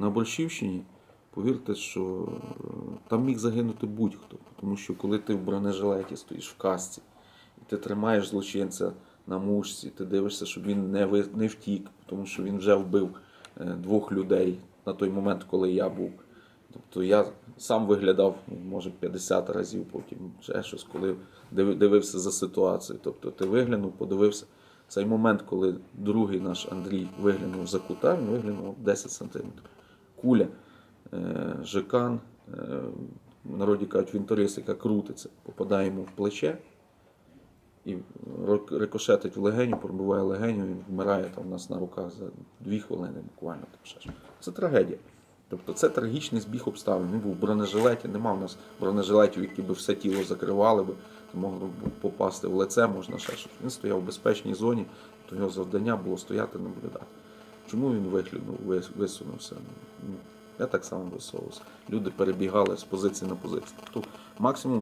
на Борщівщині, повірте, що е, там міг загинути будь-хто. Тому що коли ти в бронежилеті стоїш в касці, і ти тримаєш злочинця на мушці, ти дивишся, щоб він не, ви- не втік, тому що він вже вбив е, двох людей на той момент, коли я був. Тобто я сам виглядав, може, 50 разів, потім ще щось, коли дивився за ситуацією. Тобто ти виглянув, подивився. Цей момент, коли другий наш Андрій виглянув за кута, він виглянув 10 сантиметрів. Куля, е, жикан, е, в народі кажуть, вінторис, яка крутиться, попадає йому в плече і рикошетить в легеню, пробиває легеню, він вмирає там у нас на руках за дві хвилини буквально. Це трагедія. Тобто це трагічний збіг обставин. Він був в бронежилеті, нема в нас бронежилетів, які би все тіло закривали би, могло б попасти в лице, можна ще щось. Він стояв в безпечній зоні, то його завдання було стояти наблюдати. Чому він вихлюнув, вис- висунувся? Я так само висовувався. Люди перебігали з позиції на позицію. Тобто максимум